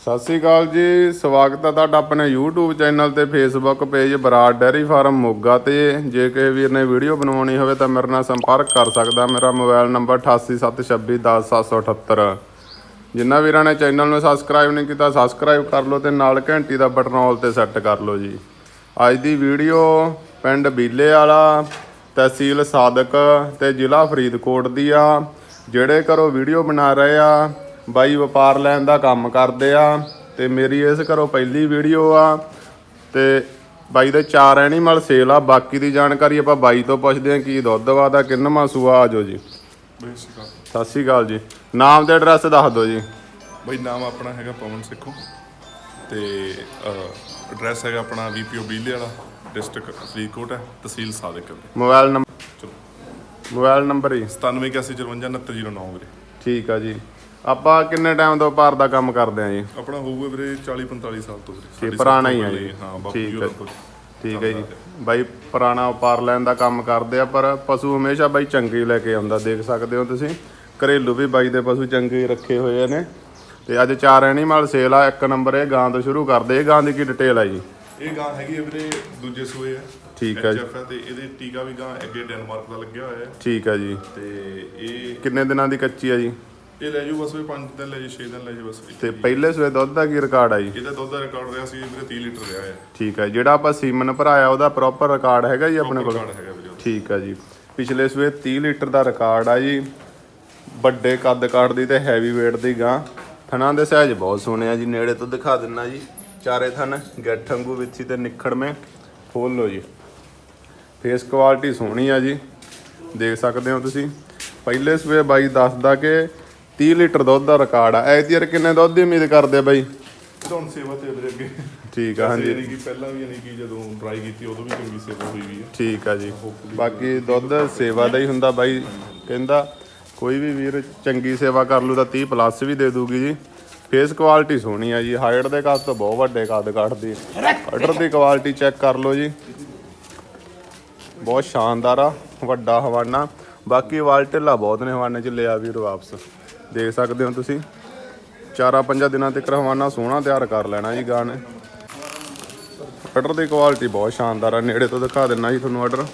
ਸਤਿ ਸ੍ਰੀ ਅਕਾਲ ਜੀ, ਸਵਾਗਤ ਹੈ ਤੁਹਾਡਾ ਆਪਣੇ YouTube ਚੈਨਲ ਤੇ, Facebook page Brar dairy farm Moga ਤੇ। ਜੇ ਕਿਸੇ ਵੀਰ ਨੇ ਵੀਡੀਓ ਬਣਾਉਣੀ ਹੋਵੇ ਤਾਂ ਮੇਰੇ ਨਾਲ ਸੰਪਰਕ ਕਰ ਸਕਦਾ, ਮੇਰਾ ਮੋਬਾਈਲ ਨੰਬਰ 8876210778 ਜਿੰਨਾ ਵੀਰਾਂ ਨੇ ਚੈਨਲ ਨੂੰ ਸਬਸਕ੍ਰਾਈਬ ਨਹੀਂ ਕੀਤਾ ਸਬਸਕ੍ਰਾਈਬ ਕਰ ਲਓ ਤੇ ਨਾਲ ਘੰਟੀ ਦਾ ਬਟਨ ਆਲ ਤੇ ਸੈੱਟ ਕਰ ਲਓ ਜੀ। ਅੱਜ ਦੀ ਵੀਡੀਓ ਪਿੰਡ ਬੀਲੇ ਵਾਲਾ, ਤਹਿਸੀਲ ਸਾਦਕ ਤੇ ਜ਼ਿਲ੍ਹਾ ਫਰੀਦਕੋਟ ਦੀ ਆ। ਜਿਹੜੇ ਘਰੋਂ ਵੀਡੀਓ ਬਣਾ ਰਹੇ ਆ ਬਾਈ ਵਪਾਰ ਲੈਣ ਦਾ ਕੰਮ ਕਰਦੇ ਆ ਤੇ ਮੇਰੀ ਇਸ ਘਰੋਂ ਪਹਿਲੀ ਵੀਡੀਓ ਆ ਤੇ ਬਾਈ ਦੇ ਚਾਰ ਐਨੀਮਲ ਸੇਲ ਆ ਬਾਕੀ ਦੀ ਜਾਣਕਾਰੀ ਆਪਾਂ ਬਾਈ ਤੋਂ ਪੁੱਛਦੇ ਆ ਕੀ ਦੁੱਧ ਵਾ ਦਾ ਕਿੰਨਵਾਂ ਸੂਆ ਆਜੋ ਜੀ। ਸਤਿ ਸ਼੍ਰੀ ਅਕਾਲ। ਜੀ। ਨਾਮ ਤੇ ਐਡਰੈਸ ਦੱਸ ਦਿਓ ਜੀ। ਬਈ ਨਾਮ ਆਪਣਾ ਹੈਗਾ ਪਵਨ ਸਿੱਖੋ ਤੇ ਐਡਰੈਸ ਹੈਗਾ ਆਪਣਾ ਵੀਪੀਓ ਬੀਲੇ ਵਾਲਾ ਡਿਸਟ੍ਰਿਕਟ ਫਰੀਦਕੋਟ ਹੈ ਤਹਿਸੀਲ ਸਾਦਿਕ ਮੋਬਾਈਲ ਨੰਬਰ ਚਲੋ। ਮੋਬਾਈਲ ਨੰਬਰ ਹੀ। 9781546909 ਵੀਰੇ। ਠੀਕ ਆ ਜੀ। ਆਪਾਂ ਕਿੰਨੇ ਟਾਈਮ ਤੋਂ ਵਪਾਰ ਦਾ ਕੰਮ ਕਰਦੇ ਆ ਜੀ? ਆਪਣਾ ਹੋਊਗਾ ਵੀਰੇ 40 45 ਸਾਲ ਤੋਂ ਵੀਰੇ। ਸਾਡੀ ਪੁਰਾਣਾ ਹੀ ਆ ਜੀ। ਪਹਿਲੇ, ਹਾਂ ਬਾਪੂ ਠੀਕ ਹੈ ਹੋਰਾਂ ਤੋਂ ਠੀਕ ਹੈ ਜੀ। ਬਾਈ ਪੁਰਾਣਾ ਵਪਾਰ ਲੈਣ ਦਾ ਕੰਮ ਕਰਦੇ ਆ ਪਰ ਪਸ਼ੂ ਹਮੇਸ਼ਾ ਬਾਈ ਚੰਗੇ ਹੀ ਲੈ ਕੇ ਆਉਂਦਾ ਦੇਖ ਸਕਦੇ ਹੋ ਤੁਸੀਂ। ਘਰੇਲੂ ਵੀ ਬਾਈ ਦੇ ਪਸ਼ੂ ਚੰਗੇ ਹੀ ਰੱਖੇ ਹੋਏ ਨੇ। ਤੇ ਅੱਜ ਚਾਰ ਐਨੀਮਲ ਸੇਲ ਆ ਇੱਕ ਨੰਬਰ ਇਹ ਗਾਂ ਤੋਂ ਸ਼ੁਰੂ ਕਰਦੇ ਇਹ ਗਾਂ ਦੀ ਕੀ ਡਿਟੇਲ ਆ ਜੀ? ਇਹ ਗਾਂ ਹੈਗੀ ਹੈ ਵੀਰੇ ਦੂਜੇ ਸੂਏ ਹੈ ਠੀਕ ਹੈ ਜੀ। HF ਤੇ ਇਹਦੇ ਟੀਕਾ ਵੀ ਗਾਂ ਅੱਗੇ ਡੈਨਮਾਰਕ ਦਾ ਲੱਗਿਆ ਹੋਇਆ। ਹੈ ਠੀਕ ਆ ਜੀ। ਤੇ ਇਹ ਕਿੰਨੇ ਦਿਨਾਂ ਦੀ ਕੱਚੀ ਆ ਜੀ? ਇਹ ਲੈ ਜੂ ਬਸ ਵੀ 5 ਦਿਨ ਲੈ ਜੂ 6 ਦਿਨ ਲੈ ਜੂ ਬਸ ਤੇ ਪਹਿਲੇ ਸਵੇ ਦੁੱਧ ਦਾ ਕੀ ਰਿਕਾਰਡ ਆ ਜੀ ਇਹਦਾ ਦੁੱਧ ਦਾ ਰਿਕਾਰਡ ਰਿਹਾ ਸੀ ਵੀਰੇ 30 ਲੀਟਰ ਰਿਹਾ ਹੈ। ਠੀਕ ਹੈ ਜਿਹੜਾ ਆਪਾਂ ਸੀਮਨ ਭਰਾਇਆ ਉਹਦਾ ਪ੍ਰੋਪਰ ਰਿਕਾਰਡ ਹੈਗਾ ਜੀ ਆਪਣੇ ਕੋਲ? ਰਿਕਾਰਡ ਹੈਗਾ ਵੀਰੇ ਉਹਦਾ। ਠੀਕ ਆ ਜੀ। ਪਿਛਲੇ ਸਵੇ 30 ਲੀਟਰ ਦਾ ਰਿਕਾਰਡ ਆ ਜੀ। ਵੱਡੇ ਕੱਦ ਕਾਠ ਦੀ ਤੇ ਹੈਵੀ weight ਦੀ ਗਾਂ। ਥਣਾਂ ਦੇ ਸਹਿਜ ਬਹੁਤ ਸੋਹਣੇ ਆ ਜੀ ਨੇੜੇ ਤੋਂ ਦਿਖਾ ਦਿੰਨਾ ਜੀ। ਚਾਰੇ ਥਣ ਗੱਠ ਵਾਂਗੂ ਵਿੱਚੀ ਤੇ ਨਿਖੜਵੇਂ ਖੋਲ ਲਓ ਜੀ। ਫੇਸ ਕੁਆਲਿਟੀ ਸੋਹਣੀ ਆ ਜੀ। ਦੇਖ ਸਕਦੇ ਹੋ ਤੁਸੀਂ। ਪਹਿਲੇ ਸਵੇ ਬਾਈ ਦੱਸਦਾ ਕਿ 30 ਲੀਟਰ ਦੁੱਧ ਦਾ ਰਿਕਾਰਡ ਆ। ਐਤੀਅਰ ਕਿੰਨੇ ਦੁੱਧ ਦੀ ਉਮੀਦ ਕਰਦੇ ਆ ਬਾਈ? ਹੁਣ ਸੇਵਾ ਤੇ ਵੀਰੇ ਅੱਗੇ। ਠੀਕ ਆ ਹਾਂਜੀ। ਯਾਨੀ ਕਿ ਪਹਿਲਾਂ ਵੀ ਯਾਨੀ ਕਿ ਜਦੋਂ ਟਰਾਈ ਕੀਤੀ ਉਦੋਂ ਵੀ ਚੰਗੀ ਸੇਵਾ ਹੋਈ ਵੀ ਹੈ ਠੀਕ ਆ ਜੀ। ਬਾਕੀ ਦੁੱਧ ਸੇਵਾ ਦਾ ਹੀ ਹੁੰਦਾ ਬਾਈ ਕਹਿੰਦਾ ਕੋਈ ਵੀ ਵੀਰ ਚੰਗੀ ਸੇਵਾ ਕਰ ਲੂ ਤਾਂ 30 ਪਲੱਸ ਵੀ ਦੇ ਦੂਗੀ ਜੀ। ਫੇਸ ਕੁਆਲਿਟੀ ਸੋਹਣੀ ਆ ਜੀ। ਹਾਈਟ ਦੇ ਕੱਦ ਤੋਂ ਬਹੁਤ ਵੱਡੇ ਕੱਦ ਕੱਢਦੀ ਆਰਡਰ ਦੀ ਕੁਆਲਿਟੀ ਚੈੱਕ ਕਰ ਲਓ ਜੀ। ਬਹੁਤ ਸ਼ਾਨਦਾਰ ਆ ਵੱਡਾ ਹਵਾਨਾ। ਬਾਕੀ ਵਾਲ ਢਿੱਲਾ ਬਹੁਤ ਨੇ ਹਵਾਨੇ ਚ ਲਿਆ ਵੀਰ ਵਾਪਸ। ਦੇਖ ਸਕਦੇ ਹੋ ਤੁਸੀਂ। ਚਾਰਾਂ ਪੰਜਾਂ ਦਿਨਾਂ ਤੱਕ ਹਵਾਨਾ ਸੋਹਣਾ ਤਿਆਰ ਕਰ ਲੈਣਾ ਜੀ ਗਾਂ ਨੇ ਆਰਡਰ ਦੀ ਕੁਆਲਿਟੀ ਬਹੁਤ ਸ਼ਾਨਦਾਰ ਆ, ਨੇੜੇ ਤੋਂ ਦਿਖਾ ਦਿੰਨਾ ਜੀ ਤੁਹਾਨੂੰ ਆਰਡਰ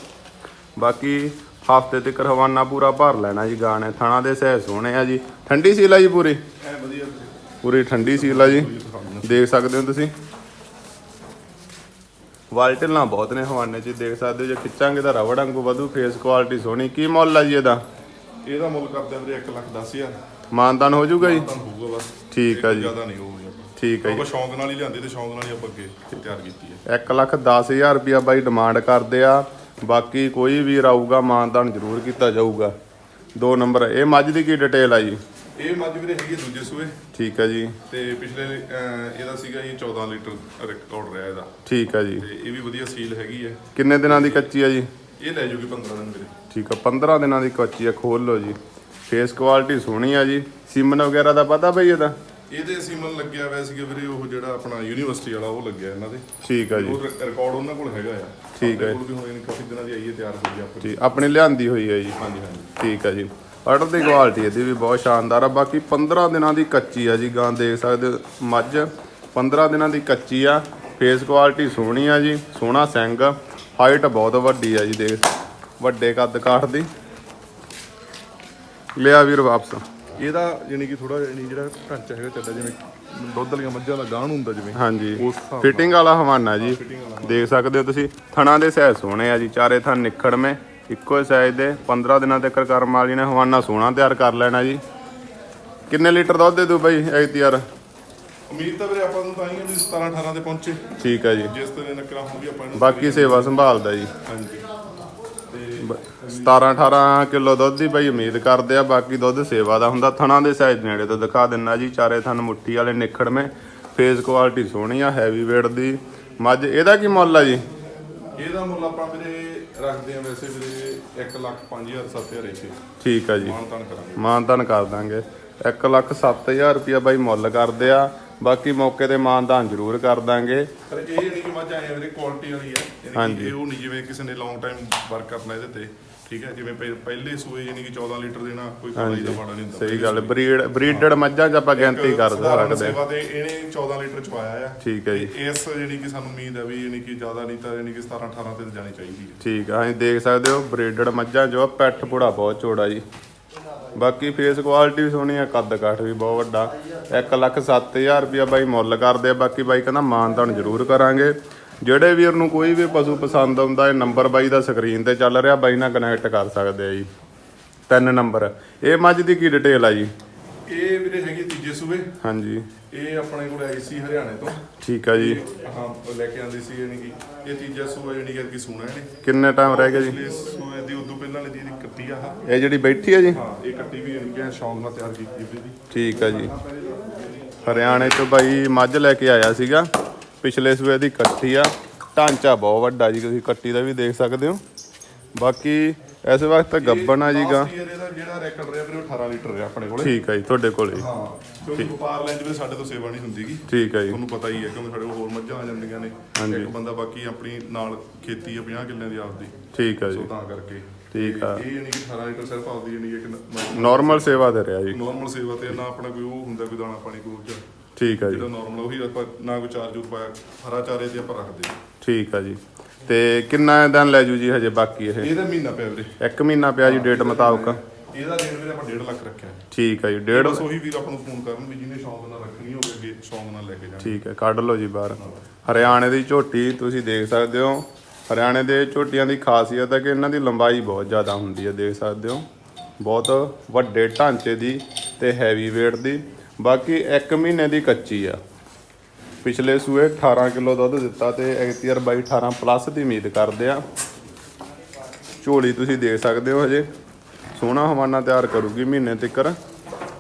ਬਾਕੀ ਹਫ਼ਤੇ ਤੱਕ ਰਵਾਨਾ ਪੂਰਾ ਭਰ ਲੈਣਾ ਜੀ ਗਾਣੇ। ਥਣਾ ਦੇ ਸਹਿ ਸੋਹਣੇ ਆ ਜੀ। ਠੰਡੀ ਸੀਲ ਆ ਜੀ ਪੂਰੀ? ਵਧੀਆ ਪੂਰੀ ਠੰਡੀ ਸੀਲ ਆ ਜੀ। ਦੇਖ ਸਕਦੇ ਹੋ ਤੁਸੀਂ। ਵਾਲ ਢਿੱਲਾਂ ਬਹੁਤ ਨੇ ਹਵਾਨੇ 'ਚ, ਦੇਖ ਸਕਦੇ ਹੋ ਜੇ ਖਿੱਚਾਂਗੇ ਤਾਂ ਰਬੜ ਵਾਂਗੂ ਵਧੂ ਫੇਸ ਕੁਆਲਿਟੀ ਸੋਹਣੀ। ਕੀ ਮੁੱਲ ਆ ਜੀ ਇਹਦਾ? ਇਹਦਾ ਮੁੱਲ ਕਰਦੇ ਆ ਵੀਰੇ 1 ਲੱਖ 10 ਹਜ਼ਾਰ। ਮਾਨਦਾਨ ਹੋ ਜਾਊਗਾ ਜੀ? ਤਾਂ ਹੋਊਗਾ ਬਸ। ਠੀਕ ਆ ਜੀ। ਜ਼ਿਆਦਾ ਨਹੀਂ ਹੋਊਗਾ ਆਪਾਂ। ਠੀਕ ਆ ਜੀ। ਆਪਾਂ ਸ਼ੌਂਕ ਨਾਲ ਹੀ ਲਿਆਂਦੇ ਤੇ ਸ਼ੌਂਕ ਨਾਲ ਹੀ ਆਪਾਂ ਅੱਗੇ ਤਿਆਰ ਕੀਤੀ ਹੈ 1 ਲੱਖ 10000 ਰੁਪਿਆ ਬਾਈ ਡਿਮਾਂਡ ਕਰਦੇ ਆ। ਬਾਕੀ ਕੋਈ ਵੀਰ ਆਊਗਾ ਮਾਨਦਾਨ ਜ਼ਰੂਰ ਕੀਤਾ ਜਾਊਗਾ। ਦੋ ਨੰਬਰ ਇਹ ਮੱਝ ਦੀ ਕੀ ਡਿਟੇਲ ਆ ਜੀ? ਇਹ ਮੱਝ ਵੀਰੇ ਹੈਗੀ ਹੈ ਦੂਜੇ ਸੂਏ। ਠੀਕ ਆ ਜੀ। ਤੇ ਪਿਛਲੇ ਅਹ, ਇਹਦਾ ਸੀਗਾ ਜੀ 14 ਲੀਟਰ ਰਿਕਾਰਡ ਰਿਹਾ ਇਹਦਾ। ਠੀਕ ਆ ਜੀ। ਤੇ ਇਹ ਵੀ ਵਧੀਆ ਸੀਲ ਹੈਗੀ ਹੈ ਕਿੰਨੇ ਦਿਨਾਂ ਦੀ ਕੱਚੀ ਆ ਜੀ? ਇਹ ਲੈ ਜੂਗੀ 15 ਦਿਨ ਵੀਰੇ। ਠੀਕ ਆ 15 ਦਿਨਾਂ ਦੀ ਕੱਚੀ ਆ ਖੋਲ ਲਓ ਜੀ। ਫੇਸ ਕੁਆਲਿਟੀ ਸੋਹਣੀ ਆ ਜੀ। ਸੀਮਨ ਵਗੈਰਾ ਦਾ ਪਤਾ ਬਈ ਇਹਦਾ? ਇਹਦੇ ਸੀਮਨ ਲੱਗਿਆ ਹੋਇਆ ਸੀਗਾ ਵੀਰੇ ਉਹ ਜਿਹੜਾ ਆਪਣਾ ਯੂਨੀਵਰਸਿਟੀ ਵਾਲਾ ਉਹ ਲੱਗਿਆ ਇਹਨਾਂ ਦੇ। ਠੀਕ ਆ ਜੀ। ਉਹ ਰਿਕਾਰਡ ਉਹਨਾਂ ਕੋਲ ਹੈਗਾ ਆ। ਠੀਕ ਹੈ। ਆਪਣੇ ਕੋਲ ਵੀ ਹੋਏ ਨੇ ਕਾਫੀ ਦਿਨਾਂ ਦੀ ਆਈ ਹੈ ਤਿਆਰ ਹੋਈ ਆਪਣੀ। ਠੀਕ ਆਪਣੀ ਲਿਆਂਦੀ ਹੋਈ ਹੈ ਜੀ। ਹਾਂਜੀ ਹਾਂਜੀ। ਠੀਕ ਆ ਜੀ। ਆਰਡਰ ਦੀ ਕੁਆਲਿਟੀ ਇਹਦੀ ਵੀ ਬਹੁਤ ਸ਼ਾਨਦਾਰ ਆ। ਬਾਕੀ 15 ਦਿਨਾਂ ਦੀ ਕੱਚੀ ਆ ਜੀ ਗਾਂ ਦੇਖ ਸਕਦੇ। ਮੱਝ। 15 ਦਿਨਾਂ ਦੀ ਕੱਚੀ ਆ। ਫੇਸ ਕੁਆਲਿਟੀ ਸੋਹਣੀ ਆ ਜੀ ਸੋਹਣਾ ਸਿੰਗ ਹਾਈਟ ਬਹੁਤ ਵੱਡੀ ਆ ਜੀ ਦੇਖ। ਵੱਡੇ ਕੱਦ ਕਾਠ ਦੀ। ਲਿਆ ਵੀਰ ਵਾਪਸ। ਇਹਦਾ ਯਾਨੀ ਕਿ ਥੋੜਾ ਯਾਨੀ ਜਿਹੜਾ ਢਾਂਚਾ ਹੈਗਾ ਚੱਲਦਾ ਜਿਵੇਂ ਦੁੱਧ ਵਾਲੀਆਂ ਮੱਝਾਂ ਦਾ ਗਾਣ ਹੁੰਦਾ ਜਿਵੇਂ ਹਾਂਜੀ। ਫਿਟਿੰਗ ਵਾਲਾ ਹਵਾਨਾ ਜੀ। ਦੇਖ ਸਕਦੇ ਹੋ ਤੁਸੀਂ ਥਣਾ ਦੇ ਸਾਈਜ਼ ਸੋਹਣੇ ਆ ਜੀ ਚਾਰੇ ਥਣ ਨਿਖੜਵੇਂ ਇੱਕੋ ਸਾਈਜ਼ ਦੇ 15 ਦਿਨਾਂ ਤੱਕ ਕਰਮ ਵਾਲੀ ਨੇ ਹਵਾਨਾ ਸੋਹਣਾ ਤਿਆਰ ਕਰ ਲੈਣਾ ਜੀ। ਕਿੰਨੇ ਲੀਟਰ ਦੁੱਧ ਦੇ ਦੂ ਬਈ ਐਤੀਆਰ ਉਮੀਦ ਤਾਂ ਵੀਰੇ ਆਪਾਂ ਨੂੰ ਤਾਂ ਹੀ ਵੀ 17 18 ਤੇ ਪਹੁੰਚੇ। ਠੀਕ ਆ ਜੀ। ਜਿਸ ਤਰ੍ਹਾਂ ਨਕਰਾ ਹੋਊਗੀ ਆਪਾਂ ਇਹਨੂੰ ਬਾਕੀ ਸੇਵਾ ਸੰਭਾਲਦਾ ਜੀ। ਹਾਂਜੀ। 17 18 ਕਿਲੋ ਦੁੱਧ ਦੀ ਬਈ ਉਮੀਦ ਕਰਦੇ ਆ ਬਾਕੀ ਦੁੱਧ ਸੇਵਾ ਦਾ ਹੁੰਦਾ। ਥਣਾ ਦੇ ਸਾਈਜ਼ ਨੇੜੇ ਤੋਂ ਦਿਖਾ ਦਿੰਨਾ ਜੀ। ਚਾਰੇ ਥਣ ਮੁੱਠੀ ਵਾਲੇ ਨਿਖੜਵੇਂ ਫੇਸ ਕੁਆਲਿਟੀ ਸੋਹਣੀ ਆ ਹੈਵੀ weight ਦੀ। ਮੱਝ ਇਹਦਾ ਕੀ ਮੁੱਲ ਆ ਜੀ? ਇਹਦਾ ਮੁੱਲ ਆਪਾਂ ਵੀਰੇ ਰੱਖਦੇ ਆ ਵੈਸੇ ਵੀਰੇ 1 ਲੱਖ 5000 7000 ਇੱਥੇ। ਠੀਕ ਆ ਜੀ। ਮਾਨ ਤਾਨ ਕਰਾਂਗੇ। ਮਾਨਦਾਨ ਕਰ ਦਾਂਗੇ। 1 ਲੱਖ 7000 ਰੁਪਇਆ ਬਾਈ ਮੁੱਲ ਕਰਦੇ ਆ। ਬਾਕੀ ਮੌਕੇ ਤੇ ਮਾਨਦਾਨ ਜ਼ਰੂਰ ਕਰ ਦਾਂਗੇ। ਪਰ ਇਹ ਨਹੀਂ ਕਿ ਮੱਝ ਆਏ ਵੀਰੇ ਕੁਆਲਿਟੀ ਵਾਲੀ ਹੈ ਯਾਨੀ ਕਿ। ਇਹ ਉਹ ਨਹੀਂ ਜਿਵੇਂ ਕਿਸੇ ਨੇ ਲੌਂਗ ਟਾਈਮ ਵਰਕ ਕਰਨਾ ਇਹਦੇ ਤੇ ਠੀਕ ਹੈ ਜਿਵੇਂ ਪਹਿ- ਪਹਿਲੇ ਸੂਏ ਯਾਨੀ ਕਿ 14 ਲੀਟਰ ਦੇਣਾ ਕੋਈ ਕਮਾਈ ਦਾ ਮਾੜਾ ਨਹੀਂ ਹੁੰਦਾ। ਸਹੀ ਗੱਲ ਬਰੀਡ ਬਰੀਡਡ ਮੱਝਾਂ 'ਚ ਆਪਾਂ ਗਿਣਤੀ ਕਰ ਸਕਦੇ ਹਾਂ। ਸੇਵਾ ਤੇ ਇਹਨੇ 14 ਲੀਟਰ ਚਵਾਇਆ ਆ। ਠੀਕ ਹੈ ਜੀ। ਇਸ ਜਿਹੜੀ ਕਿ ਸਾਨੂੰ ਉਮੀਦ ਹੈ ਵੀ ਯਾਨੀ ਕਿ ਜ਼ਿਆਦਾ ਨਹੀਂ ਤਾਂ ਯਾਨੀ ਕਿ 17 18 ਤੇ ਜਾਣੀ ਚਾਹੀਦੀ ਹੈ। ਠੀਕ ਆ ਤੁਸੀਂ ਦੇਖ ਸਕਦੇ ਹੋ ਬਰੀਡਡ ਮੱਝਾਂ ਜੋ ਪੈਠ ਪੁੜਾ ਬਹੁਤ ਚੌੜਾ ਜੀ। ਬਾਕੀ ਫੇਸ ਕੁਆਲਿਟੀ ਵੀ ਸੋਹਣੀ ਆ, ਕੱਦ ਕਾਠ ਵੀ ਬਹੁਤ ਵੱਡਾ। 1 ਲੱਖ 7000 ਰੁਪਇਆ ਬਾਈ ਮੁੱਲ ਕਰਦੇ ਆ, ਬਾਕੀ ਬਾਈ ਕਹਿੰਦਾ ਮਾਨ ਤਾਨ ਜ਼ਰੂਰ ਕਰਾਂਗੇ। ਜਿਹੜੇ ਵੀਰ ਨੂੰ ਕੋਈ ਵੀ ਪਸ਼ੂ ਪਸੰਦ ਆਉਂਦਾ, ਇਹ ਨੰਬਰ ਬਾਈ ਦਾ ਸਕਰੀਨ ਤੇ ਚੱਲ ਰਿਹਾ, ਬਾਈ ਨਾਲ ਕਨੈਕਟ ਕਰ ਸਕਦੇ ਆ ਜੀ। ਤਿੰਨ ਨੰਬਰ। ਇਹ ਮੱਝ ਦੀ ਕੀ ਡਿਟੇਲ ਆ ਜੀ? ਇਹ ਵੀਰੇ ਹੈਗੀ ਤੀਜੇ ਸੂਬੇ। ਹਾਂਜੀ। ਇਹ ਆਪਣੇ ਕੋਲ ਆਈ ਸੀ ਹਰਿਆਣੇ ਤੋਂ। ਠੀਕ ਆ ਜੀ। ਹਾਂ ਉਹ ਲੈ ਕੇ ਆਂਦੀ ਸੀ ਯਾਨੀ ਕਿ ਇਹ ਤੀਜਾ ਸੂਆ ਯਾਨੀ ਕਿ ਅੱਗੇ ਸੂਣਾ ਇਹਨੇ। ਕਿੰਨੇ ਟਾਈਮ ਰਹਿ ਗਿਆ ਜੀ? ਪਿਛਲੇ ਸੂਏ ਦੀ ਉਦੋਂ ਪਹਿਲਾਂ ਵਾਲੀ ਦੀ ਕੱਟੀ ਆ ਆਹ। ਇਹ ਜਿਹੜੀ ਬੈਠੀ ਆ ਜੀ? ਹਾਂ ਇਹ ਕੱਟੀ ਵੀ ਯਾਨੀ ਕਿ ਸ਼ੌਂਕ ਨਾਲ ਤਿਆਰ ਕੀਤੀ ਵੀ ਦੀ ਠੀਕ ਆ ਜੀ। ਹਰਿਆਣੇ ਤੋਂ ਬਾਈ ਮੱਝ ਲੈ ਕੇ ਆਇਆ ਸੀਗਾ। ਪਿਛਲੇ ਸੂਏ ਦੀ ਕੱਟੀ ਆ। ਢਾਂਚਾ ਬਹੁਤ ਵੱਡਾ ਜੀ ਤੁਸੀਂ ਕੱਟੀ ਦਾ ਵੀ ਦੇਖ ਸਕਦੇ ਹੋ। ਬਾਕੀ ਇਸ ਵਕਤ ਗੱਬਨ ਆ ਜੀਗਾ Last year ਇਹਦਾ ਜਿਹੜਾ ਰੈਕੋਰਡ ਰਿਹਾ ਵੀਰੇ ਉਹ 18 ਲੀਟਰ ਰਿਹਾ ਆਪਣੇ ਕੋਲੇ। ਠੀਕ ਆ ਜੀ ਤੁਹਾਡੇ ਕੋਲੇ। ਹਾਂ ਕਿਉਂਕਿ ਵਪਾਰ ਲੈਂਜ ਵੀ ਸਾਡੇ ਤੋਂ ਸੇਵਾ ਨਹੀਂ ਹੁੰਦੀਗੀ। ਠੀਕ ਜੀ। ਤੁਹਾਨੂੰ ਪਤਾ ਹੀ ਹੈ ਕਿਉਂਕਿ ਸਾਡੇ ਕੋਲ ਹੋਰ ਮੱਝਾਂ ਆ ਜਾਂਦੀਆਂ ਨੇ। ਹਾਂਜੀ। ਇੱਕ ਬੰਦਾ ਬਾਕੀ ਆਪਣੀ ਨਾਲ ਖੇਤੀ ਆ 50 ਕਿੱਲਿਆਂ ਦੀ ਆਪਦੀ। ਠੀਕ ਸੋ ਜੀ। ਤਾਂ ਕਰਕੇ। ਠੀਕ ਆ। ਇਹ ਯਾਨੀ ਕਿ 18 ਲੀਟਰ ਸਿਰਫ ਆਪਦੀ ਯਾਨੀ ਕਿ ਇੱਕ ਨਾਰਮਲ ਸੇਵਾ ਦੇ ਰਿਹਾ ਜੀ। ਨਾਰਮਲ ਸੇਵਾ ਤੇ ਨਾ ਆਪਣਾ ਕੋਈ ਉਹ ਹੁੰਦਾ ਕੋਈ ਦਾਣਾ ਪਾਣੀ ਕੋਈ ਉੱਚ ਠੀਕ ਆ ਜੀ। ਜਿਹੜਾ ਨਾਰਮਲ ਉਹੀ ਆਪਾਂ ਨਾ ਕੋਈ ਚਾਰ ਪਾਇਆ ਹਰਾ ਚਾਰੇ ਤੇ ਆਪਾਂ ਰੱਖਦੇ ਹਾਂ। ਠੀਕ ਆ ਜੀ। ਤੇ ਕਿੰਨਾ ਦਿਨ ਲੈ ਜੂ ਜੀ ਹਜੇ ਬਾਕੀ ਇਹ? ਇਹਦਾ ਮਹੀਨਾ ਪਿਆ ਵੀਰੇ। ਇੱਕ ਮਹੀਨਾ ਪਿਆ ਜੀ ਡੇਟ ਮੁਤਾਬਕ। ਇਹਦਾ ਰੇਟ ਵੀਰੇ ਆਪਾਂ 1.5 ਲੱਖ ਰੱਖਿਆ। ਠੀਕ ਆ ਜੀ ਡੇਢ ਬਸ ਉਹੀ ਵੀਰ ਆਪਾਂ ਨੂੰ ਫੋਨ ਕਰਨ ਵੀ ਜਿਹਨੇ ਸ਼ੌਂਕ ਨਾਲ ਰੱਖਣੀ ਹੋਵੇ ਅੱਗੇ ਸ਼ੌਂਕ ਨਾਲ ਲੈ ਕੇ ਜਾਣਾ। ਠੀਕ ਹੈ ਕੱਢ ਲਓ ਜੀ ਬਾਹਰ। ਹਰਿਆਣੇ ਦੀ ਝੋਟੀ ਤੁਸੀਂ ਦੇਖ ਸਕਦੇ ਹੋ। ਹਰਿਆਣੇ ਦੇ ਝੋਟੀਆਂ ਦੀ ਖਾਸੀਅਤ ਹੈ ਕਿ ਇਹਨਾਂ ਦੀ ਲੰਬਾਈ ਬਹੁਤ ਜ਼ਿਆਦਾ ਹੁੰਦੀ ਹੈ ਦੇਖ ਸਕਦੇ ਹੋ। ਬਹੁਤ ਵੱਡੇ ਢਾਂਚੇ ਦੀ ਤੇ ਹੈਵੀ weight ਦੀ। ਬਾਕੀ 1 ਮਹੀਨੇ ਦੀ ਕੱਚੀ ਆ। ਪਿਛਲੇ ਸੂਏ 18 ਕਿਲੋ ਦੁੱਧ ਦਿੱਤਾ ਤੇ ਐਕਟੀਅਰ ਬਾਈ 18 ਪਲੱਸ ਦੀ ਉਮੀਦ ਕਰਦੇ ਆ ਝੋਲੀ ਤੁਸੀਂ ਦੇਖ ਸਕਦੇ ਹੋ ਹਜੇ। ਸੋਹਣਾ ਹਵਾਨਾ ਤਿਆਰ ਕਰੂਗੀ ਮਹੀਨੇ ਤੱਕ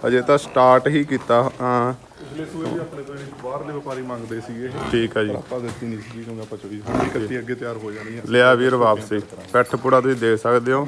ਅਜੇ ਤਾਂ ਸਟਾਰਟ ਹੀ ਕੀਤਾ ਹਾਂ। ਪਿਛਲੇ ਸੂਏ ਵੀ ਆਪਣੇ ਇਹ ਬਾਹਰਲੇ ਵਪਾਰੀ ਮੰਗਦੇ ਸੀਗੇ ਇਹ। ਠੀਕ ਆ ਜੀ। ਆਪਾਂ ਦਿੱਤੀ ਨਹੀਂ ਸੀ ਕਿਉਂਕਿ ਆਪਾਂ ਚੋਰੀ ਸਾਡੀ ਕੱਤੀ ਅੱਗੇ ਤਿਆਰ ਹੋ ਜਾਣੀ ਹੈ ਲਿਆ ਵੀਰ ਵਾਪਸੀ। ਪੈਠ ਪੁੜਾ ਤੁਸੀਂ ਦੇਖ ਸਕਦੇ ਹੋ।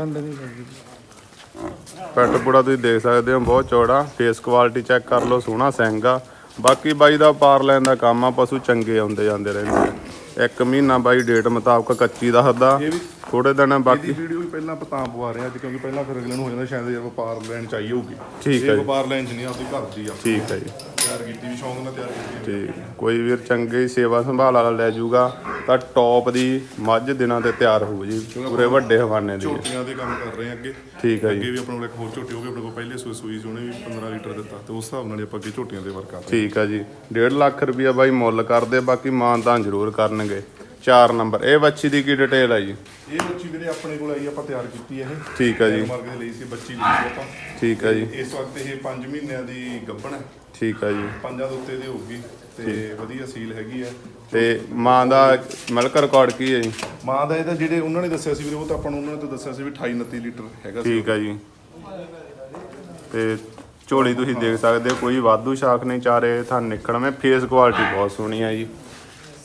ਪੈਠ ਪੁੜਾ ਤੁਸੀਂ ਦੇਖ ਸਕਦੇ ਹੋ ਬਹੁਤ ਚੌੜਾ। ਫੇਸ ਕੁਆਲਿਟੀ ਚੈੱਕ ਕਰ ਲਓ ਸੋਹਣਾ ਸਿੰਘ ਆ ਬਾਕੀ ਬਾਈ ਦਾ ਪਾਰ ਲੈਣ ਦਾ ਕੰਮ ਆ ਪਸ਼ੂ ਚੰਗੇ ਆਉਂਦੇ ਜਾਂਦੇ ਰਹਿੰਦੇ ਆ। ਇੱਕ ਮਹੀਨਾ ਬਾਈ ਡੇਟ ਮੁਤਾਬਕ ਕੱਚੀ ਦਾ ਹੱਦਾ ਇਹ ਵੀ ਥੋੜੇ ਦਿਨ ਇਹਦੀ ਬਾਕੀ ਵੀਡੀਓ ਵੀ ਪਹਿਲਾਂ ਆਪਾਂ ਤਾਂ ਪਵਾ ਰਹੇ ਹਾਂ ਅੱਜ ਕਿਉਂਕਿ ਪਹਿਲਾਂ ਫਿਰ ਅਗਲੇ ਨੂੰ ਹੋ ਜਾਂਦਾ ਸ਼ਾਇਦ ਇਹ ਵਪਾਰ ਲੈਣ ਚਾਹੀਏ ਹੋਊਗੀ। ਠੀਕ ਹੈ ਇਹ ਜੀ। ਵਪਾਰ ਲੈਣ ਚ ਨਹੀਂ ਆਪਦੀ ਘਰ ਦੀ ਆ। ਠੀਕ ਹੈ ਜੀ। ਤਿਆਰ ਕੀਤੀ ਵੀ ਸ਼ੌਂਕ ਨਾਲ ਤਿਆਰ ਕੀਤੀ ਠੀਕ। ਕੋਈ ਵੀਰ ਚੰਗੀ ਸੇਵਾ ਸੰਭਾਲ ਵਾਲਾ ਲੈ ਜਾਊਗਾ ਤਾਂ ਟੌਪ ਦੀ ਮੱਝ ਦਿਨਾਂ ਤੇ ਤਿਆਰ ਹੋਊ ਜੀ ਪੂਰੇ ਵੱਡੇ ਹਵਾਨੇ ਦੀ। ਝੋਟੀਆਂ ਦੇ ਕੰਮ ਕਰ ਰਹੇ ਹਾਂ ਅੱਗੇ। ਠੀਕ ਹੈ ਜੀ। ਅੱਗੇ ਵੀ ਆਪਣੇ ਕੋਲ ਇੱਕ ਹੋਰ ਝੋਟੀ ਹੋ ਗਈ ਆਪਣੇ ਕੋਲ ਪਹਿਲੇ ਸੂਈ ਸੂਈ ਉਹਨੇ ਵੀ 15 ਲੀਟਰ ਦਿੱਤਾ। ਤੇ ਉਸ ਹਿਸਾਬ ਨਾਲ ਹੀ ਆਪਾਂ ਅੱਗੇ ਝੋਟੀਆਂ ਦੇ ਵਰਕ ਕਰਦੇ ਠੀਕ ਆ ਜੀ। 1.5 ਲੱਖ ਰੁਪਇਆ ਬਾਈ ਮੁੱਲ ਕਰਦੇ ਬਾਕੀ ਮਾਨਤਾਨ ਜ਼ਰੂਰ ਕਰਨਗੇ। 4 ਨੰਬਰ ਇਹ ਬੱਚੀ ਦੀ ਕੀ ਡਿਟੇਲ ਆ ਜੀ? ਇਹ ਬੱਚੀ ਵੀਰੇ ਆਪਣੇ ਕੋਲ ਆਈ ਆਪਾਂ ਤਿਆਰ ਕੀਤੀ ਹੈ ਇਹ। ਠੀਕ ਆ ਜੀ। ਮਾਰਕ ਦੇ ਲਈ ਸੀ ਬੱਚੀ ਲਈ ਆਪਾਂ। ਠੀਕ ਆ ਜੀ। ਇਸ ਵਕਤ ਇਹ 5 ਮਹੀਨਿਆਂ ਦੀ ਗੱਭਣ ਹੈ। ਠੀਕ ਆ ਜੀ। ਪੰਜਾਂ ਦੇ ਉੱਤੇ ਦੀ ਹੋਊਗੀ ਤੇ ਵਧੀਆ ਸੀਲ ਹੈਗੀ ਹੈ ਤੇ ਮਾਂ ਦਾ ਮਿਲਕ ਰਿਕਾਰਡ ਕੀ ਹੈ ਜੀ? ਮਾਂ ਦਾ ਇਹਦਾ ਜਿਹੜੇ ਉਹਨਾਂ ਨੇ ਦੱਸਿਆ ਸੀ ਵੀਰੇ ਉਹ ਤਾਂ ਆਪਾਂ ਨੂੰ ਉਹਨਾਂ ਨੇ ਤਾਂ ਦੱਸਿਆ ਸੀ ਵੀ 28 29 ਲੀਟਰ ਹੈਗਾ ਸੀ। ਠੀਕ ਆ ਜੀ। ਤੇ ਝੋਲੀ ਤੁਸੀਂ ਦੇਖ ਸਕਦੇ ਹੋ ਕੋਈ ਵਾਧੂ ਸ਼ਾਖ ਨਹੀਂ ਚਾਰੇ ਥਾਂ ਨਿਕਲਵੇਂ ਫੇਸ ਕੁਆਲਿਟੀ ਬਹੁਤ ਸੋਹਣੀ ਆ ਜੀ।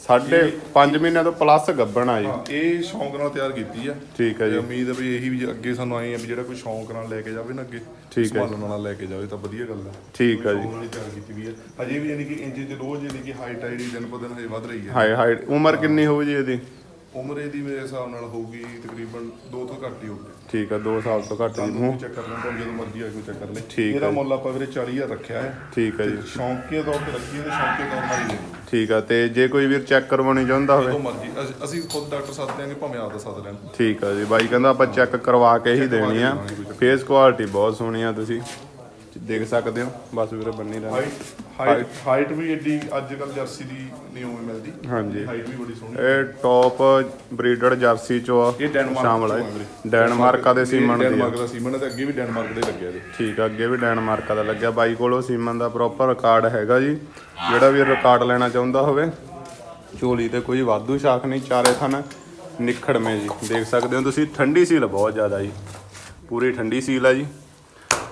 ਸਾਢੇ 5 ਮਹੀਨਿਆਂ ਤੋਂ ਪਲੱਸ ਗੱਭਣ ਆ ਜੀ। ਹਾਂ ਇਹ ਸ਼ੌਂਕ ਨਾਲ ਤਿਆਰ ਕੀਤੀ ਆ। ਠੀਕ ਆ ਤੇ ਜੀ ਉਮੀਦ ਹੈ ਵੀ ਇਹੀ ਵੀ ਅੱਗੇ ਸਾਨੂੰ ਆਏ ਆ ਵੀ ਜਿਹੜਾ ਕੋਈ ਸ਼ੌਂਕ ਨਾਲ ਲੈ ਕੇ ਜਾਵੇ ਨਾ ਅੱਗੇ ਠੀਕ ਹੈ। ਸੰਭਾਲਣ ਨਾਲ ਲੈ ਕੇ ਜਾਵੇ ਤਾਂ ਵਧੀਆ ਗੱਲ ਹੈ ਠੀਕ ਆ ਜੀ। ਸ਼ੌਂਕ ਨਾਲ ਹੀ ਤਿਆਰ ਕੀਤੀ ਵੀ ਹੈ ਅਜੇ ਵੀ ਯਾਨੀ ਕਿ ਇੰਚ ਚ ਰੋਜ਼ ਯਾਨੀ ਕਿ ਹਾਈਟ ਆਈਡੀ ਦਿਨ ਪਰ ਦਿਨ ਹਜੇ ਵੱਧ ਰਹੀ ਹੈ ਹਾਈ ਹਾਈਟ ਉਮਰ ਕਿੰਨੀ ਹੋਊ ਜੀ ਇਹਦੀ? ਉਮਰ ਇਹਦੀ ਮੇਰੇ ਹਿਸਾਬ ਨਾਲ ਹੋਊਗੀ ਤਕਰੀਬਨ 2 ਤੋਂ ਘੱਟ ਹੀ ਹੋਊਗੀ। ਠੀਕ ਆ 2 ਸਾਲ ਤੋਂ ਘੱਟ ਜੀ ਵੀ ਚੈੱਕ ਕਰ ਤੁਹਾਨੂੰ ਜਦੋਂ ਮਰਜ਼ੀ ਆ ਕੇ ਚੈੱਕ ਕਰ ਲੈ ਠੀਕ ਇਹਦਾ ਹੈ। ਮੁੱਲ ਆਪਾਂ ਵੀਰੇ 40000 ਰੱਖਿਆ ਹੈ। ਠੀਕ ਆ ਜੀ। ਸ਼ੌਂਕੀਏ ਤੌਰ ਤੇ ਰੱਖੀਏ ਤੇ ਸ਼ੌਂਕੀਏ ਤੌਰ ਨਾਲ ਹੀ ਠੀਕ ਆ ਤੇ ਜੇ ਕੋਈ ਵੀਰ ਚੈੱਕ ਕਰਵਾਉਣੀ ਚਾਹੁੰਦਾ ਹੋਵੇ। ਜਦੋਂ ਮਰਜ਼ੀ। ਅਸੀਂ- ਅਸੀਂ ਖੁਦ ਡਾਕਟਰ ਸੱਦ ਦਿਆਂਗੇ ਭਾਵੇਂ ਆਪ ਦਾ ਸੱਦ ਲੈਣ। ਠੀਕ ਆ ਜੀ ਬਾਈ ਕਹਿੰਦਾ ਆਪਾਂ ਚੈੱਕ ਕਰਵਾ ਕੇ ਹੀ ਦੇਣੀ ਆ। ਫੇਸ ਕੁਆਲਿਟੀ ਬਹੁਤ ਸੋਹਣੀ ਆ ਤੁਸੀਂ। ਦੇਖ ਸਕਦੇ ਹੋ ਬਸ ਵੀਰੇ ਬੰਨੀ ਰਹਿਣਾ। ਹਾਈਟ ਹਾਈਟ ਹਾਈਟ ਵੀ ਏਡੀ ਅੱਜ ਕੱਲ ਜਰਸੀ ਦੀ ਨਹੀਂ ਉਵੇਂ ਮਿਲਦੀ। ਹਾਂਜੀ। ਹਾਈਟ ਵੀ ਬੜੀ ਸੋਹਣੀ। ਇਹ ਟੌਪ ਬਰੀਡਡ ਜਰਸੀ ਚੋਂ ਆ ਇਹ ਡੈਨਮਾਰਕ ਸ਼ਾਮਲ ਹੈ। ਡੈਨਮਾਰਕਾ ਦੇ ਸੀਮਨ ਦੀ ਡੈਨਮਾਰਕ ਦਾ ਸੀਮਨ ਤੇ ਅੱਗੇ ਵੀ ਡੈਨਮਾਰਕ ਦੇ ਲੱਗਿਆ ਇਹਦੇ। ਠੀਕ ਆ ਅੱਗੇ ਵੀ ਡੈਨਮਾਰਕਾ ਦਾ ਲੱਗਿਆ। ਬਾਈ ਕੋਲੋਂ ਸੀਮਨ ਦਾ ਪ੍ਰੋਪਰ ਰਿਕਾਰਡ ਹੈਗਾ ਜੀ। ਜਿਹੜਾ ਵੀ ਰਿਕਾਰਡ ਲੈਣਾ ਚਾਹੁੰਦਾ ਹੋਵੇ ਝੋਲੀ ਤੇ ਕੋਈ ਵਾਧੂ ਸ਼ਾਖ ਨਹੀਂ ਚਾਰੇ ਥਣ ਨਿਖੜਵੇਂ ਜੀ। ਦੇਖ ਸਕਦੇ ਹੋ ਤੁਸੀਂ ਠੰਡੀ ਸੀਲ ਬਹੁਤ ਜ਼ਿਆਦਾ ਜੀ। ਪੂਰੀ ਠੰਡੀ ਸੀਲ ਆ ਜੀ।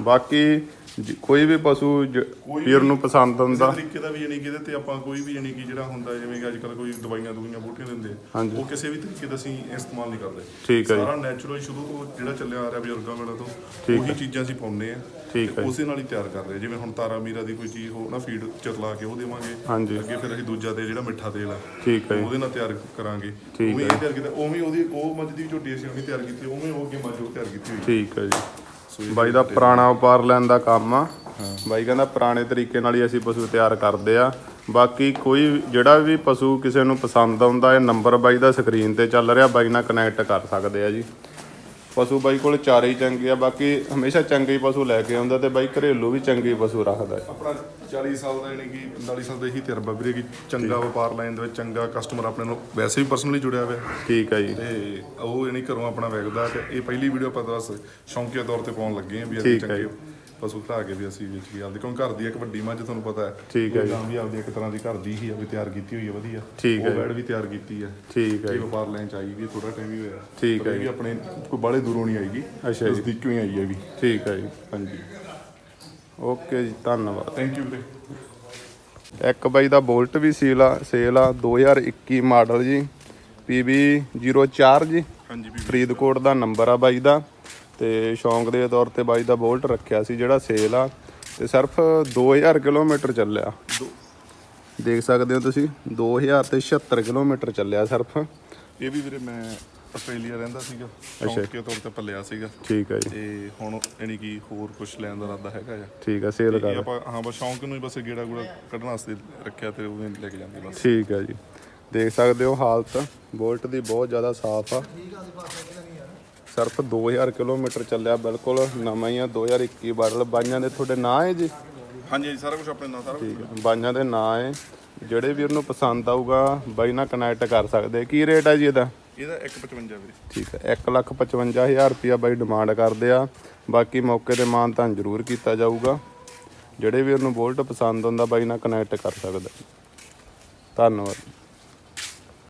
ਬਾਕੀ ਜੀ, ਕੋਈ ਵੀ ਪਸ਼ੂ ਜ- ਵੀਰ ਨੂੰ ਪਸੰਦ ਕਿਸੇ ਆਉਂਦਾ ਤਰੀਕੇ ਦਾ ਵੀ ਯਾਨੀ ਕਿ ਇਹਦੇ ਤੇ ਆਪਾਂ ਕੋਈ ਵੀ ਯਾਨੀ ਕਿ ਜਿਹੜਾ ਹੁੰਦਾ ਜਿਵੇਂ ਕਿ ਅੱਜ ਕੱਲ ਕੋਈ ਦਵਾਈਆਂ ਦੁਈਆਂ ਬੂਟੀਆਂ ਦਿੰਦੇ ਆ, ਹਾਂਜੀ। ਉਹ ਕਿਸੇ ਵੀ ਤਰੀਕੇ ਦਾ ਅਸੀਂ ਇਸਤੇਮਾਲ ਨਹੀਂ ਕਰਦੇ ਠੀਕ ਹੈ ਜੀ। ਸਾਰਾ ਨੈਚੁਰਲ ਸ਼ੁਰੂ ਤੋਂ ਜਿਹੜਾ ਚੱਲਿਆ ਆ ਰਿਹਾ ਬਜ਼ੁਰਗਾਂ ਵੇਲੇ ਤੋਂ ਉਹੀ ਚੀਜ਼ਾਂ ਅਸੀਂ ਪਾਉਂਦੇ ਆ ਠੀਕ ਤੇ ਹੈ। ਉਸੇ ਨਾਲ ਹੀ ਤਿਆਰ ਕਰ ਰਹੇ ਆ। ਜਿਵੇਂ ਹੁਣ ਤਾਰਾ ਮੀਰਾ ਦੀ ਕੋਈ ਚੀਜ਼ ਹੋ ਨਾ ਫੀਡ ਚਤਲਾ ਕੇ ਉਹ ਦੇਵਾਂਗੇ। ਅੱਗੇ ਫਿਰ ਅਸੀਂ ਦੂਜਾ ਤੇ ਜਿਹੜਾ ਮਿੱਠਾ ਤੇਲ ਆ ਠੀਕ ਹੈ ਜੀ। ਉਹਦੇ ਨਾਲ ਤਿਆਰ ਕਰਾਂਗੇ ਠੀਕ ਉਵੇਂ। ਇਹ ਤਿਆਰ ਕੀਤਾ ਉਵੇਂ ਉਹਦੀ ਉਹ ਮੱਝ ਦੀ ਝੋਟੀ ਅਸੀਂ ਉਹਨੇ ਤਿਆਰ ਕੀਤੀ ਉਵੇਂ ਉਹ ਅੱਗੇ ਮੱਝ ਉਹ ਤਿਆਰ ਕੀਤੀ ਹੋਈ ਠੀਕ ਹੈ ਜੀ ਬਾਈ ਦਾ ਪੁਰਾਣਾ ਵਪਾਰ ਲੈਣ ਦਾ ਕੰਮ ਆ। ਬਾਈ ਕਹਿੰਦਾ ਪੁਰਾਣੇ ਤਰੀਕੇ ਨਾਲ ਹੀ ਅਸੀਂ ਪਸ਼ੂ ਤਿਆਰ ਕਰਦੇ ਆ। ਬਾਕੀ ਕੋਈ ਜਿਹੜਾ ਵੀ ਪਸ਼ੂ ਕਿਸੇ ਨੂੰ ਪਸੰਦ ਆਉਂਦਾ ਇਹ ਨੰਬਰ ਬਾਈ ਦਾ ਸਕਰੀਨ ਤੇ ਚੱਲ ਰਿਹਾ। ਬਾਈ ਨਾਲ ਕਨੈਕਟ ਕਰ ਸਕਦੇ ਆ ਜੀ। ਪਸ਼ੂ ਬਾਈ ਕੋਲ ਚਾਰੇ ਹੀ ਚੰਗੇ ਆ ਬਾਕੀ ਹਮੇਸ਼ਾ ਚੰਗੇ ਹੀ ਪਸ਼ੂ ਲੈ ਕੇ ਆਉਂਦਾ ਤੇ ਬਾਈ ਘਰੇਲੂ ਵੀ ਚੰਗੇ ਹੀ ਪਸ਼ੂ ਰੱਖਦਾ ਹੈ। ਆਪਣਾ 40 ਸਾਲ ਦਾ ਯਾਨੀ ਕਿ 45 ਸਾਲ ਦਾ ਇਹੀ ਤਜਰਬਾ ਵੀਰੇ ਕਿ ਚੰਗਾ ਵਪਾਰ ਲਾਈਨ ਦੇ ਵਿੱਚ ਚੰਗਾ ਕਸਟਮਰ ਆਪਣੇ ਨਾਲ ਵੈਸੇ ਵੀ ਪਰਸਨਲੀ ਜੁੜਿਆ ਹੋਇਆ। ਠੀਕ ਹੈ ਜੀ। ਤੇ ਉਹ ਯਾਨੀ ਘਰੋਂ ਆਪਣਾ ਵਿਕਦਾ ਤੇ ਇਹ ਪਹਿਲੀ ਵੀਡੀਓ ਆਪਾਂ ਦੱਸ ਸ਼ੌਂਕੀਆ ਤੌਰ ਤੇ ਪਾਉਣ ਲੱਗੇ ਆ ਵੀ ਅਸੀਂ ਠੀਕ ਹੈ ਚੰਗੇ ਪਸ਼ੂ ਖੜਾ ਕੇ ਵੀ ਅਸੀਂ ਵੇਚ ਕੇ ਆਪਦੇ ਕਿਉਂ ਘਰ ਦੀ ਇੱਕ ਵੱਡੀ ਮੱਝ ਤੁਹਾਨੂੰ ਪਤਾ ਹੈ ਠੀਕ ਹੈ ਜੀ। ਗਾਂ ਵੀ ਆਪਦੀ ਇੱਕ ਤਰ੍ਹਾਂ ਦੀ ਘਰ ਦੀ ਹੀ ਆ ਵੀ ਤਿਆਰ ਕੀਤੀ ਹੋਈ ਹੈ ਵਧੀਆ। ਠੀਕ ਹੈ ਉਹ ਜੀ। ਬੈਡ ਵੀ ਤਿਆਰ ਕੀਤੀ ਹੈ ਠੀਕ ਹੈ ਇਹ ਜੀ। ਵਪਾਰ ਲਾਈਨ ਚ ਆਈ ਵੀ ਥੋੜਾ ਟਾਈਮ ਹੀ ਹੋਇਆ। ਠੀਕ ਪਰ ਹੈ ਇਹ ਜੀ। ਵੀ ਆਪਣੇ ਕੋਈ ਬਾਹਲੇ ਦੂਰੋਂ ਨਹੀਂ ਆਈਗੀ ਅੱਛਾ ਜੀ। ਨਜ਼ਦੀਕੋਂ ਹੀ ਆਈ ਹੈ ਵੀ। ਠੀਕ ਹੈ ਜੀ। ਹਾਂਜੀ। ਓਕੇ ਜੀ ਧੰਨਵਾਦ। ਥੈਂਕ ਯੂ ਵੀਰੇ। ਇੱਕ ਬਾਈ ਦਾ ਬੋਲਟ ਵੀ ਸੇਲ ਆ ਸੇਲ ਆ 2021 ਮਾਡਲ ਜੀ PB 04 ਜੀ। ਹਾਂਜੀ ਵੀ ਫਰੀਦਕੋਟ ਦਾ ਨੰਬਰ ਆ ਬਾਈ ਦਾ। ਤੇ ਸ਼ੌਂਕ ਦੇ ਤੌਰ ਤੇ ਬਾਈ ਦਾ ਬੋਲਟ ਰੱਖਿਆ ਸੀ ਜਿਹੜਾ ਸੇਲ ਆ ਤੇ ਸਿਰਫ 2000 ਕਿਲੋਮੀਟਰ ਚੱਲਿਆ। ਦੇਖ ਸਕਦੇ ਹੋ ਤੁਸੀਂ 2076 ਕਿਲੋਮੀਟਰ ਚੱਲਿਆ ਸਿਰਫ। ਇਹ ਵੀ ਵੀਰੇ ਮੈਂ ਆਸਟ੍ਰੇਲੀਆ ਰਹਿੰਦਾ ਸੀਗਾ ਅੱਛਾ। ਸ਼ੌਂਕੀਆ ਤੌਰ ਤੇ ਪੱਲਿਆ ਸੀਗਾ। ਠੀਕ ਹੈ ਜੀ। ਤੇ ਹੁਣ ਯਾਨੀ ਕਿ ਹੋਰ ਕੁਝ ਲੈਣ ਦਾ ਇਰਾਦਾ ਹੈਗਾ ਆ। ਠੀਕ ਹੈ ਸੇਲ ਕਰ। ਆਪਾਂ ਹਾਂ ਬਸ ਸ਼ੌਂਕ ਨੂੰ ਹੀ ਬਸ ਗੇੜਾ ਗੂੜਾ ਕੱਢਣ ਵਾਸਤੇ ਰੱਖਿਆ ਤੇ ਉਹ ਲੈ ਕੇ ਜਾਂਦੇ ਬਸ। ਠੀਕ ਹੈ ਜੀ। ਦੇਖ ਸਕਦੇ ਹੋ ਹਾਲਤ ਬੋਲਟ ਦੀ ਬਹੁਤ ਜ਼ਿਆਦਾ ਸਾਫ਼ ਆ। ਸਿਰਫ 2000 ਕਿਲੋਮੀਟਰ ਚੱਲਿਆ ਬਿਲਕੁਲ ਨਵਾਂ ਹੀ ਆ 2021 ਮਾਡਲ ਬਾਈਆਂ ਦੇ ਤੁਹਾਡੇ ਨਾਂ ਹੈ ਜੀ? ਹਾਂਜੀ ਸਾਰਾ ਕੁਝ ਆਪਣੇ ਨਾਲ ਸਾਰਾ। ਠੀਕ ਹੈ ਬਾਈਆਂ ਦੇ ਨਾਂ ਹੈ। ਜਿਹੜੇ ਵੀਰ ਨੂੰ ਪਸੰਦ ਆਊਗਾ ਬਾਈ ਨਾਲ ਕਨੈਕਟ ਕਰ ਸਕਦੇ। ਕੀ ਰੇਟ ਹੈ ਜੀ ਇਹਦਾ? ਇਹਦਾ 155 ਵੀਰੇ। ਠੀਕ ਹੈ 155000 ਰੁਪਿਆ ਬਾਈ ਡਿਮਾਂਡ ਕਰਦੇ ਆ। ਬਾਕੀ ਮੌਕੇ ਤੇ ਮਾਨ ਤਾਂ ਜ਼ਰੂਰ ਕੀਤਾ ਜਾਊਗਾ। ਜਿਹੜੇ ਵੀਰ ਨੂੰ ਬੋਲਟ ਪਸੰਦ ਆਉਂਦਾ ਬਾਈ ਨਾਲ ਕਨੈਕਟ ਕਰ ਸਕਦਾ। ਧੰਨਵਾਦ।